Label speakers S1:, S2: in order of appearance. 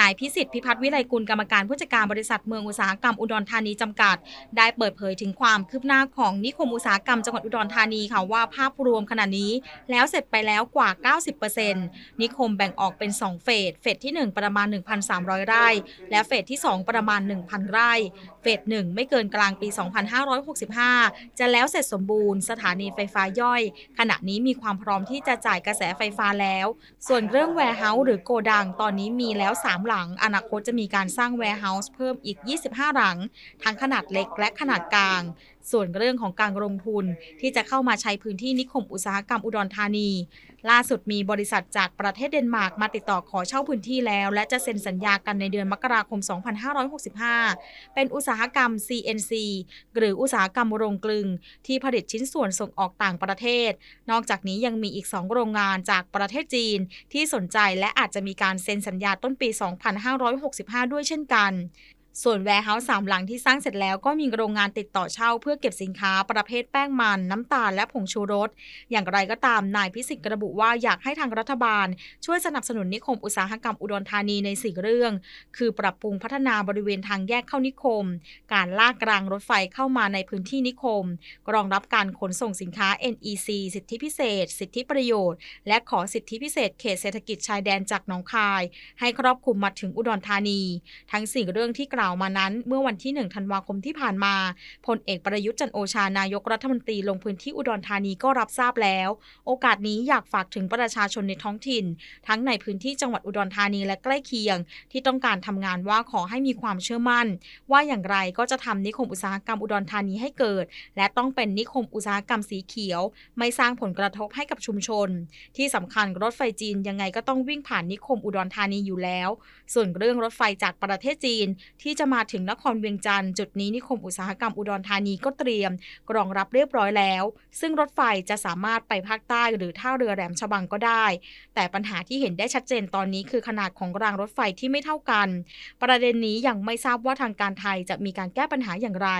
S1: นายพิสิทธิ์พิพัฒน์วิไลกุลกรรมการผู้จัดการบริษัทเมืองอุตสาหกรรมอุดรธานีจำกัด ได้เปิดเผยถึงความคืบหน้าของนิคมอุตสาหกรรมจังหวัดอุดรธานีค่ะว่าภาพรวมขณะนี้ แล้วเสร็จไปแล้วกว่า 90%นิคมแบ่งออกเป็น 2 เฟส เฟสที่ 1 ประมาณ 1,300 ไร่ และเฟสที่ 2 ประมาณ 1,000 ไร่เฟส1ไม่เกินกลางปี 2565 จะแล้วเสร็จสมบูรณ์สถานีไฟฟ้าย่อย ขณะนี้มีความพร้อมที่จะจ่ายกระแสไฟฟ้าแล้ว ส่วนเรื่อง warehouse หรือโกดังตอนนี้มีแล้ว 3 หลัง อนาคตจะมีการสร้าง warehouse เพิ่มอีก 25 หลัง ทั้งขนาดเล็กและขนาดกลาง ส่วนเรื่องของการลงทุนที่จะเข้ามาใช้พื้นที่นิคมอุตสาหกรรมอุดรธานี ล่าสุดมีบริษัทจากประเทศเดนมาร์กมาติดต่อขอเช่าพื้นที่แล้ว และจะเซ็นสัญญากันในเดือนมกราคม 2565 เป็นอุตสาหกรรม CNC หรืออุตสาหกรรมโรงกลึง ที่ผลิตชิ้นส่วนส่งออกต่างประเทศ นอกจากนี้ยังมีอีก 2 โรงงานจากประเทศจีน ที่สนใจและอาจจะมีการเซ็นสัญญาต้นปี 2565 ด้วยเช่นกัน ส่วนแวร์เฮาส์สามหลังที่สร้างเสร็จแล้วก็มีโรงงานติดต่อเช่าเพื่อเก็บสินค้าประเภทแป้งมัน น้ำตาลและผงชูรส อย่างไรก็ตามนายพิสิทธิ์ระบุว่าอยากให้ทางรัฐบาล ช่วยสนับสนุนนิคมอุตสาหกรรมอุดรธานีในสี่เรื่อง คือปรับปรุงพัฒนาบริเวณทางแยกเข้านิคม การลากรางรถไฟเข้ามาในพื้นที่นิคมรองรับการขนส่งสินค้า NEC สิทธิพิเศษ สิทธิประโยชน์ และขอสิทธิพิเศษเขตเศรษฐกิจชายแดนจากหนองคาย ให้ครอบคลุมมาถึงอุดรธานี ทั้งสี่เรื่องที่กล่าวมานั้น เมื่อวันที่ 1 ธันวาคมที่ผ่านมาพลเอกประยุทธ์จันโอชานายกรัฐมนตรีลงพื้นที่อุดรธานีก็รับทราบแล้ว โอกาสนี้อยากฝากถึงประชาชนในท้องถิ่น ทั้งในพื้นที่จังหวัดอุดรธานีและใกล้เคียง ที่ต้องการทำงานว่าขอให้มีความเชื่อมั่น ว่าอย่างไรก็จะทำนิคมอุตสาหกรรมอุดรธานีให้เกิด และต้องเป็นนิคมอุตสาหกรรมสีเขียว ไม่สร้างผลกระทบให้กับชุมชน ที่สำคัญรถไฟจีนยังไงก็ต้องวิ่งผ่านนิคมอุดรธานีอยู่แล้ว ส่วนเรื่องรถไฟจากประเทศจีนที่ที่จะมาถึงนครเวียงจันทร์จุดนี้นิคมอุตสาหกรรมอุดรธานีก็เตรียมกรองรับเรียบร้อยแล้ว ซึ่งรถไฟจะสามารถไปภาคใต้หรือท่าเรือแหลมฉบังก็ได้ แต่ปัญหาที่เห็นได้ชัดเจนตอนนี้คือขนาดของรางรถไฟที่ไม่เท่ากัน ประเด็นนี้ยังไม่ทราบว่าทางการไทยจะมีการแก้ปัญหาอย่างไร